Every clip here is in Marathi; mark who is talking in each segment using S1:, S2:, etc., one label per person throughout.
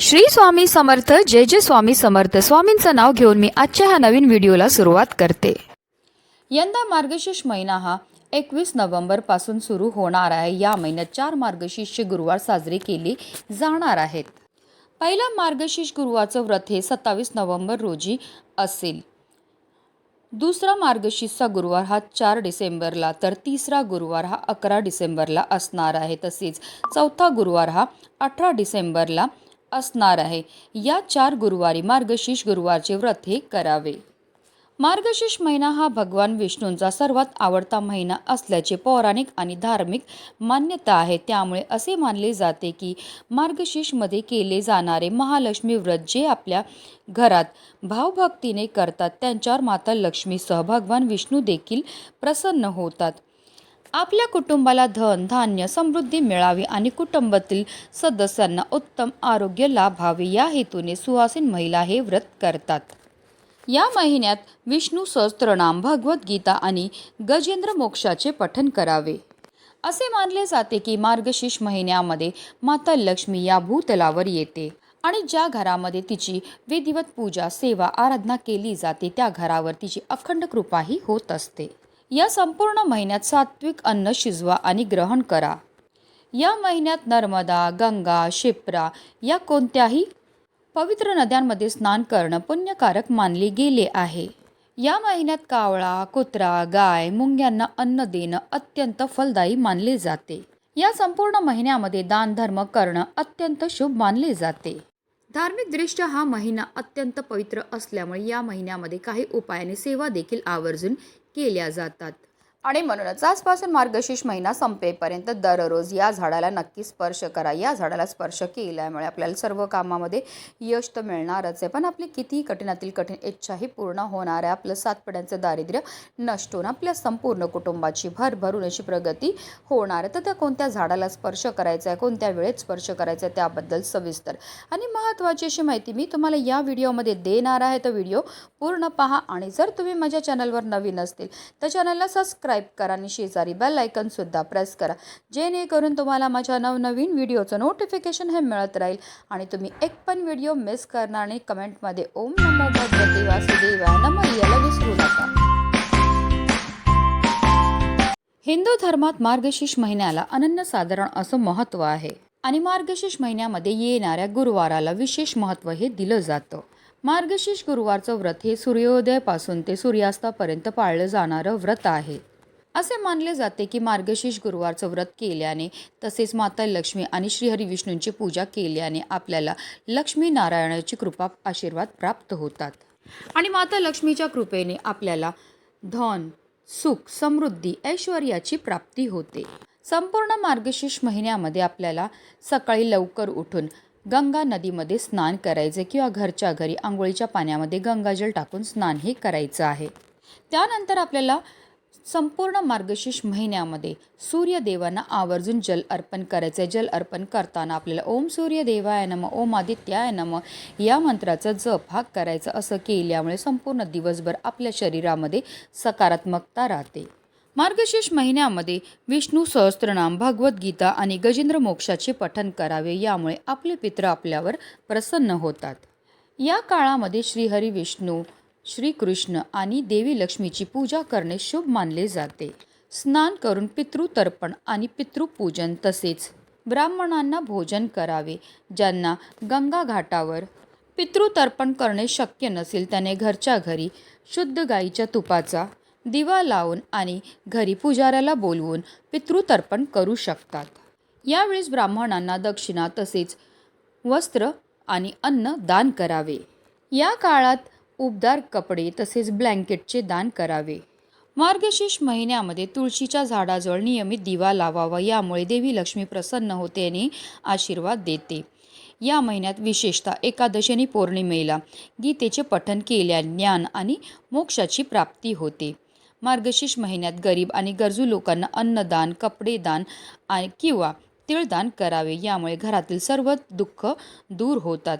S1: श्री स्वामी समर्थ जय जय स्वामी समर्थ. स्वामींचं नाव घेऊन मी आजच्या ह्या नवीन व्हिडिओला सुरुवात करते. यंदा मार्गशीर्ष महिना हा एकवीस नोव्हेंबरपासून सुरू होणार आहे. या महिन्यात चार मार्गशीर्ष गुरुवार साजरे केले जाणार आहेत. पहिला मार्गशीर्ष गुरुवारचं व्रत हे सत्तावीस नोव्हेंबर रोजी असेल. दुसरा मार्गशीर्षचा गुरुवार हा चार डिसेंबरला तर तिसरा गुरुवार हा अकरा डिसेंबरला असणार आहे. तसेच चौथा गुरुवार हा अठरा डिसेंबरला असणार आहे. या चार गुरुवारी मार्गशीर्ष गुरुवारचे व्रत हे करावे. मार्गशीर्ष महिना हा भगवान विष्णूंचा सर्वात आवडता महिना असल्याचे पौराणिक आणि धार्मिक मान्यता आहे. त्यामुळे असे मानले जाते की मार्गशीर्षमध्ये केले जाणारे महालक्ष्मी व्रत जे आपल्या घरात भावभक्तीने करतात त्यांच्यावर माता लक्ष्मीसह भगवान विष्णू देखील प्रसन्न होतात. आपल्या कुटुंबाला धन धान्य समृद्धी मिळावी आणि कुटुंबातील सदस्यांना उत्तम आरोग्य लाभावे या हेतूने सुहासीन महिला हे व्रत करतात. या महिन्यात विष्णू सहस्त्रनाम भगवद्गीता आणि गजेंद्र मोक्षाचे पठन करावे. असे मानले जाते की मार्गशीर्ष महिन्यामध्ये माता लक्ष्मी या भूतलावर येते आणि ज्या घरामध्ये तिची विधिवत पूजा सेवा आराधना केली जाते त्या घरावर तिची अखंड कृपाही होत असते. या संपूर्ण महिन्यात सात्विक अन्न शिजवा आणि ग्रहण करा. या महिन्यात नर्मदा गंगा शिप्रा या कोणत्याही पवित्र नद्यांमध्ये स्नान करणं पुण्यकारक मानले गेले आहे. या महिन्यात कावळा कुत्रा गाय मुंग्यांना अन्न देणं अत्यंत फलदायी मानले जाते. या संपूर्ण महिन्यामध्ये दानधर्म करणं अत्यंत शुभ मानले जाते. धार्मिकदृष्ट्या हा महिना अत्यंत पवित्र असल्यामुळे या महिन्यामध्ये काही उपायाने सेवा देखील आवर्जून केल्या जातात. आणि म्हणूनच आजपासून मार्गशीर्ष महिना संपेपर्यंत दररोज या झाडाला नक्की स्पर्श करा. या झाडाला स्पर्श केल्यामुळे आपल्याला सर्व कामामध्ये यश तर मिळणारच आहे. पण आपली कितीही कठीणातील कठीण इच्छाही पूर्ण होणार आहे. आपलं सात पिढ्यांचं दारिद्र्य नष्ट होऊन आपल्या संपूर्ण कुटुंबाची भरभरून अशी प्रगती होणार आहे. तर त्या कोणत्या झाडाला स्पर्श करायचा आहे कोणत्या वेळेत स्पर्श करायचा आहे त्याबद्दल सविस्तर आणि महत्त्वाची अशी माहिती मी तुम्हाला या व्हिडिओमध्ये देणार आहे. तर व्हिडिओ पूर्ण पहा आणि जर तुम्ही माझ्या चॅनलवर नवीन असतील तर चॅनलला सबस्क्राईब करा आणि शेजारी बेल ऐकनसुद्धा प्रेस करा. जेणेकरून तुम्हाला माझ्या नवनवीन व्हिडिओचं नोटिफिकेशन हे मिळत राहील. आणि तुम्ही एक पण व्हिडिओ मिस करणार आणि कमेंटमध्ये ओम नमो भगवती वासुदेवा नमो याला विसरू नका हिंदू धर्मात मार्गशीर्ष महिन्याला अनन्यसाधारण असं महत्त्व आहे. आणि मार्गशीर्ष महिन्यामध्ये येणाऱ्या गुरुवाराला विशेष महत्त्व हे दिलं जातं. मार्गशीर्ष गुरुवारचं व्रत हे सूर्योदयापासून ते सूर्यास्तापर्यंत पाळलं जाणारं व्रत आहे. असे मानले जाते की मार्गशीर्ष गुरुवारचं व्रत केल्याने तसेच माता लक्ष्मी आणि श्रीहरी विष्णूंची पूजा केल्याने आपल्याला लक्ष्मी नारायणाची कृपा आशीर्वाद प्राप्त होतात. आणि माता लक्ष्मीच्या कृपेने आपल्याला धन सुख समृद्धी ऐश्वर्याची प्राप्ती होते. संपूर्ण मार्गशीर्ष महिन्यामध्ये आपल्याला सकाळी लवकर उठून गंगा नदीमध्ये स्नान करायचे किंवा घरच्या घरी आंघोळीच्या पाण्यामध्ये गंगाजल टाकून स्नान हे करायचं आहे. त्यानंतर आपल्याला संपूर्ण मार्गशीर्ष महिन्यामध्ये सूर्यदेवांना आवर्जून जल अर्पण करायचं आहे जल अर्पण करताना आपल्याला ओम सूर्यदेवाय नम ओम आदित्याय नम या मंत्राचा जप हा करायचा असं केल्यामुळे संपूर्ण दिवसभर आपल्या शरीरामध्ये सकारात्मकता राहते. मार्गशीर्ष महिन्यामध्ये विष्णू सहस्त्रनाम भगवद्गीता आणि गजेंद्र मोक्षाचे पठन करावे यामुळे आपले पित्र आपल्यावर प्रसन्न होतात. या काळामध्ये श्रीहरी विष्णू श्रीकृष्ण आणि देवी लक्ष्मीची पूजा करणे शुभ मानले जाते. स्नान करून पितृतर्पण आणि पितृपूजन तसेच ब्राह्मणांना भोजन करावे ज्यांना गंगा घाटावर पितृतर्पण करणे शक्य नसेल त्याने घरच्या घरी शुद्ध गाईच्या तुपाचा दिवा लावून आणि घरी पुजाऱ्याला बोलवून पितृतर्पण करू शकतात. यावेळेस ब्राह्मणांना दक्षिणा तसेच वस्त्र आणि अन्न दान करावे. या काळात उबदार कपडे तसेच ब्लँकेटचे दान करावे. मार्गशीर्ष महिन्यामध्ये तुळशीच्या झाडाजवळ नियमित दिवा लावावा यामुळे देवी लक्ष्मी प्रसन्न होते आणि आशीर्वाद देते. या महिन्यात विशेषतः एकादशी पौर्णिमेला गीतेचे पठन केल्या ज्ञान आणि मोक्षाची प्राप्ती होते. मार्गशीर्ष महिन्यात गरीब आणि गरजू लोकांना अन्नदान कपडेदान आणि किंवा तिळदान करावे यामुळे घरातील सर्व दुःख दूर होतात.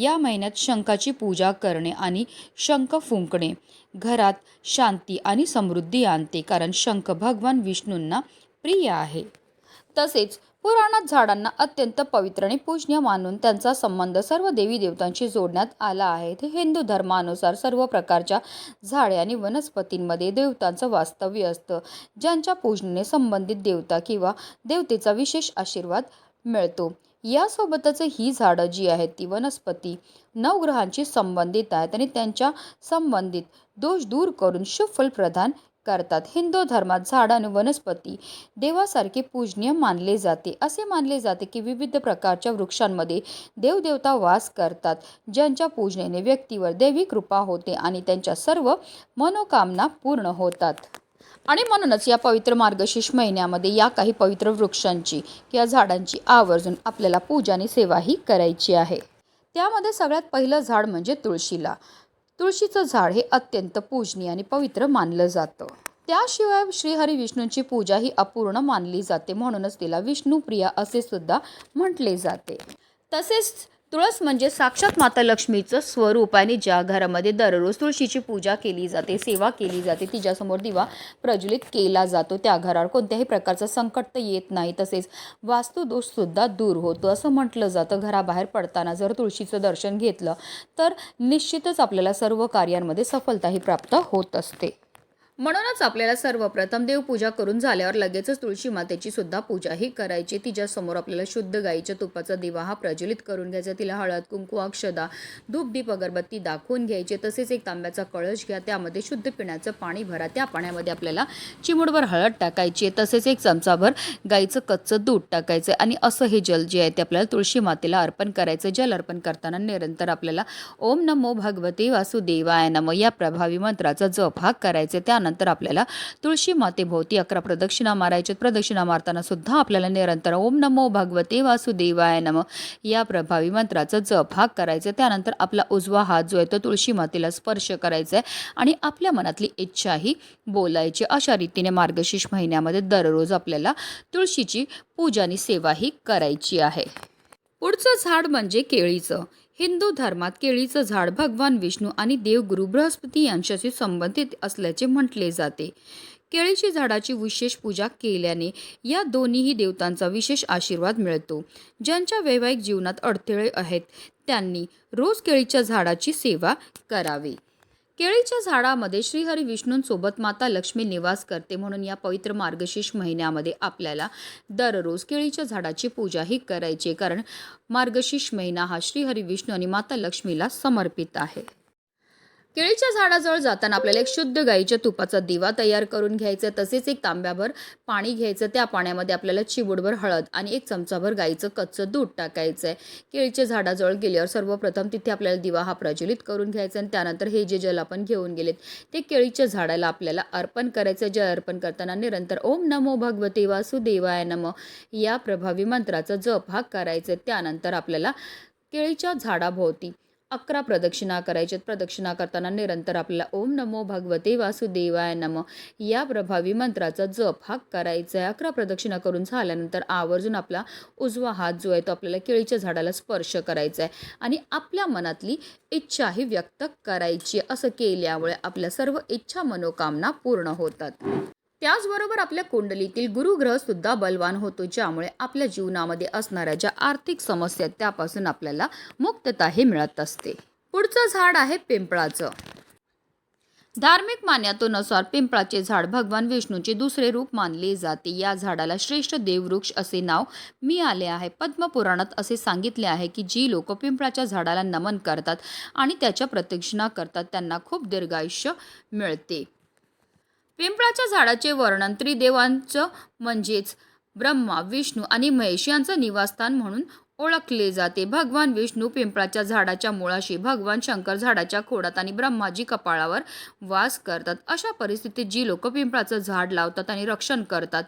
S1: या महिन्यात शंखाची पूजा करणे आणि शंख फुंकणे. घरात शांती आणि समृद्धी आणते कारण शंख भगवान विष्णूंना प्रिय आहे. तसेच पुराणात झाडांना अत्यंत पवित्र आणि पूजनीय मानून त्यांचा संबंध सर्व देवी देवतांशी जोडण्यात आला आहे. ते हिंदू धर्मानुसार सर्व प्रकारच्या झाडे आणि वनस्पतींमध्ये देवतांचं वास्तव्य असतं ज्यांच्या पूजनेने संबंधित देवता किंवा देवतेचा विशेष आशीर्वाद मिळतो. यासोबतच ही झाडं जी आहेत ती वनस्पती नवग्रहांशी संबंधित आहेत आणि त्यांच्या संबंधित दोष दूर करून शुभफल प्रदान करतात. हिंदू धर्मात झाड आणि वनस्पती देवासारखे पूजनीय मानले जाते. असे मानले जाते की विविध प्रकारच्या वृक्षांमध्ये देवदेवता वास करतात ज्यांच्या पूजनेने व्यक्तीवर दैवी कृपा होते आणि त्यांच्या सर्व मनोकामना पूर्ण होतात. आणि म्हणूनच या पवित्र मार्गशीर्ष महिन्यामध्ये या काही पवित्र वृक्षांची किंवा झाडांची आवर्जून आपल्याला पूजा आणि सेवाही करायची आहे. त्यामध्ये सगळ्यात पहिलं झाड म्हणजे तुळशीला. तुळशीचं झाड हे अत्यंत पूजनीय आणि पवित्र मानलं जातं. त्याशिवाय श्रीहरी विष्णूंची पूजा ही अपूर्ण मानली जाते म्हणूनच तिला विष्णुप्रिया असे सुद्धा म्हटले जाते. तसेच तुळस म्हणजे साक्षात माता लक्ष्मीचं स्वरूप आणि ज्या घरामध्ये दररोज तुळशीची पूजा केली जाते सेवा केली जाते तिच्यासमोर दिवा प्रज्वलित केला जातो. त्या घरावर कोणत्याही प्रकारचं संकट तर येत नाही. तसेच वास्तुदोषसुद्धा दूर होतो. असं म्हटलं जातं. घराबाहेर पडताना जर तुळशीचं दर्शन घेतलं तर निश्चितच आपल्याला सर्व कार्यांमध्ये सफलताही प्राप्त होत असते. म्हणूनच आपल्याला सर्वप्रथम देवपूजा करून झाल्यावर लगेचच तुळशी मातेची सुद्धा पूजाही करायची. तिच्यासमोर आपल्याला शुद्ध गाईच्या तुपाचा दिवा हा प्रज्वलित करून घ्यायचा. तिला हळद कुंकू अक्षदा धूप दीप अगरबत्ती दाखवून घ्यायची. तसेच एक तांब्याचा कळश घ्या. त्यामध्ये शुद्ध पिण्याचं पाणी भरा. त्या पाण्यामध्ये आपल्याला चिमुडभर हळद टाकायची आहे. तसेच एक चमचाभर गाईचं कच्चं दूध टाकायचं आणि असं हे जल जे आहे ते आपल्याला तुळशी मातेला अर्पण करायचं जल अर्पण करताना निरंतर आपल्याला ओम नमो भगवते वासुदेवाय नम या प्रभावी मंत्राचा जप हा करायचा त्यानंतर आपल्याला तुळशी मातेभोवती अकरा प्रदक्षिणा मारायच्या प्रदक्षिणा मारताना सुद्धा आपल्याला निरंतर ओम नमो भगवते वासुदेवाय नम या प्रभावी मंत्राचा जप हा करायचा. त्यानंतर आपला उजवा हात जो आहे तो तुळशी मातेला स्पर्श करायचा आहे आणि आपल्या मनातली इच्छाही बोलायची. अशा रीतीने मार्गशीर्ष महिन्यामध्ये दररोज आपल्याला तुळशीची पूजा आणि सेवाही करायची आहे. पुढचं झाड म्हणजे केळीचं. हिंदू धर्मात केळीचं झाड भगवान विष्णू आणि देवगुरु बृहस्पती यांच्याशी संबंधित असल्याचे म्हटले जाते. केळीची झाडाची विशेष पूजा केल्याने या दोन्हीही देवतांचा विशेष आशीर्वाद मिळतो. ज्यांच्या वैवाहिक जीवनात अडथळे आहेत त्यांनी रोज केळीच्या झाडाची सेवा करावी. केळीच्या झाडामध्ये श्रीहरी विष्णूंसोबत माता लक्ष्मी निवास करते म्हणून या पवित्र मार्गशीर्ष महिन्यामध्ये आपल्याला दररोज केळीच्या झाडाची पूजा ही करायची कारण मार्गशीर्ष महिना हा श्रीहरी विष्णू आणि माता लक्ष्मीला समर्पित आहे. केळीच्या झाडाजवळ जाताना आपल्याला एक शुद्ध गाईच्या तुपाचा दिवा तयार करून घ्यायचा. तसेच एक तांब्याभर पाणी घ्यायचं. त्या पाण्यामध्ये आपल्याला चिबुडभर हळद आणि एक चमचाभर गाईचं कच्चं दूध टाकायचं आहे केळीच्या झाडाजवळ गेल्यावर सर्वप्रथम तिथे आपल्याला दिवा हा प्रज्वलित करून घ्यायचा आणि त्यानंतर हे जे जल आपण घेऊन गेलेत ते केळीच्या झाडाला आपल्याला अर्पण करायचं जल अर्पण करताना निरंतर ओम नमो भगवते वासुदेवाय नम या प्रभावी मंत्राचा जप हा करायचा आहे. त्यानंतर आपल्याला केळीच्या झाडाभोवती अकरा प्रदक्षिणा करायच्यात प्रदक्षिणा करताना निरंतर आपल्याला ओम नमो भगवते वासुदेवाय नम. या प्रभावी मंत्राचा जप हा करायचा आहे. अकरा प्रदक्षिणा करून झाल्यानंतर आवर्जून आपला उजवा हात जो आहे तो आपल्याला केळीच्या झाडाला स्पर्श करायचा आहे. आणि आपल्या मनातली इच्छाही व्यक्त करायची आहे. असं केल्यामुळे आपल्या सर्व इच्छा मनोकामना पूर्ण होतात. त्याचबरोबर आपल्या कुंडलीतील गुरुग्रह सुद्धा बलवान होतो ज्यामुळे आपल्या जीवनामध्ये असणाऱ्या ज्या आर्थिक समस्या आहेत त्यापासून आपल्याला मुक्तताही मिळत असते. पुढचं झाड आहे पिंपळाचं. धार्मिक मान्यतेनुसार पिंपळाचे झाड भगवान विष्णूचे दुसरे रूप मानले जाते. या झाडाला श्रेष्ठ देववृक्ष असे नाव मिळाले आहे. पद्मपुराणात असे सांगितले आहे की जी लोक पिंपळाच्या झाडाला नमन करतात आणि त्याच्या प्रदक्षिणा करतात त्यांना खूप दीर्घायुष्य मिळते. पिंपळाच्या झाडाचे वर्णन त्रिदेवांचं म्हणजेच ब्रह्मा विष्णू आणि महेश यांचं निवासस्थान म्हणून ओळखले जाते. भगवान विष्णू पिंपळाच्या झाडाच्या मुळाशी भगवान शंकर झाडाच्या खोडात आणि ब्रह्माजी कपाळावर वास करतात. अशा परिस्थितीत जी लोक पिंपळाचं झाड लावतात आणि रक्षण करतात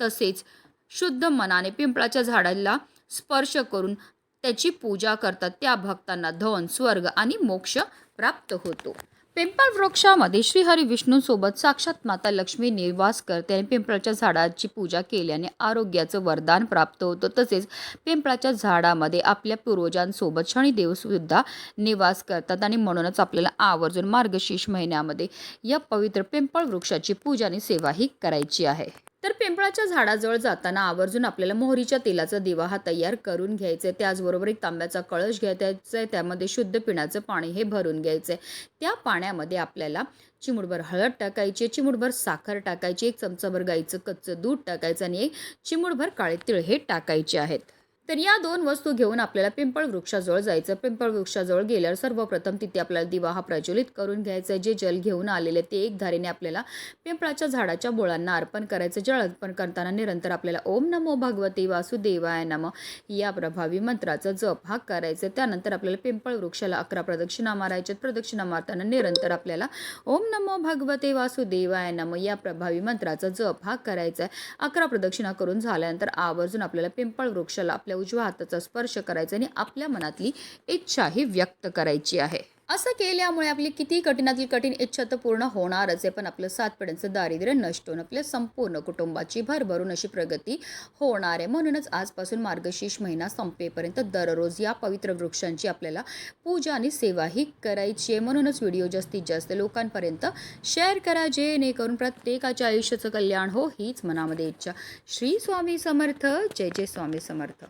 S1: तसेच शुद्ध मनाने पिंपळाच्या झाडाला स्पर्श करून त्याची पूजा करतात त्या भक्तांना धन स्वर्ग आणि मोक्ष प्राप्त होतो. पिंपळ वृक्षामध्ये श्रीहरी विष्णूंसोबत साक्षात माता लक्ष्मी निवास करते आणि पिंपळाच्या झाडाची पूजा केल्याने आरोग्याचं वरदान प्राप्त होतं. तसेच पिंपळाच्या झाडामध्ये आपल्या पूर्वजांसोबत शनिदेवसुद्धा निवास करतात आणि म्हणूनच आपल्याला आवर्जून मार्गशीर्ष महिन्यामध्ये या पवित्र पिंपळ वृक्षाची पूजा आणि सेवाही करायची आहे. तर पिंपळाच्या झाडाजवळ जाताना आवर्जून आपल्याला मोहरीच्या तेलाचा दिवा हा तयार करून घ्यायचा. आहे त्याचबरोबर एक तांब्याचा कळश घ्यायचा आहे. त्यामध्ये शुद्ध पिण्याचं पाणी हे भरून घ्यायचं. आहे त्या पाण्यामध्ये आपल्याला चिमुडभर हळद टाकायची चिमुडभर साखर टाकायची एक चमचाभर गाईचं कच्चं दूध टाकायचं आणि एक चिमुडभर काळे तिळ हे टाकायचे आहेत. तर या दोन वस्तू घेऊन आपल्याला पिंपळ वृक्षाजवळ जायचं. पिंपळ वृक्षाजवळ गेल्यावर सर्वप्रथम तिथे आपल्याला दिवा हा प्रज्वलित करून घ्यायचा आहे. जे जल घेऊन आलेले ते एक धारेने आपल्याला पिंपळाच्या झाडाच्या बोळांना अर्पण करायचं जळ अर्पण करताना निरंतर आपल्याला ओम नमो भगवते वासुदेवाय नम या प्रभावी मंत्राचा जप हा करायचा त्यानंतर आपल्याला पिंपळ वृक्षाला अकरा प्रदक्षिणा मारायच्या प्रदक्षिणा मारताना निरंतर आपल्याला ओम नमो भगवते वासुदेवाय नम या प्रभावी मंत्राचा जप हा करायचा आहे. अकरा प्रदक्षिणा करून झाल्यानंतर आवर्जून आपल्याला पिंपळ वृक्षाला आपल्या उजव्या हाताचा स्पर्श करायचा आणि आपल्या मनातली इच्छा ही व्यक्त करायची आहे. असं केल्यामुळे आपली किती कठीणातील कठीण इच्छा तर पूर्ण होणारच आहे. पण आपलं सात पिढ्यांचं दारिद्र्य नष्ट होऊन आपल्या संपूर्ण कुटुंबाची भरभरून अशी प्रगती होणार आहे. म्हणूनच आजपासून मार्गशीर्ष महिना संपेपर्यंत दररोज या पवित्र वृक्षांची आपल्याला पूजा आणि सेवा ही करायची आहे. म्हणूनच व्हिडिओ जास्तीत जास्त लोकांपर्यंत शेअर करा जेणेकरून प्रत्येकाच्या आयुष्याचं कल्याण हो हीच मनामध्ये इच्छा. श्री स्वामी समर्थ. जय जय स्वामी समर्थ.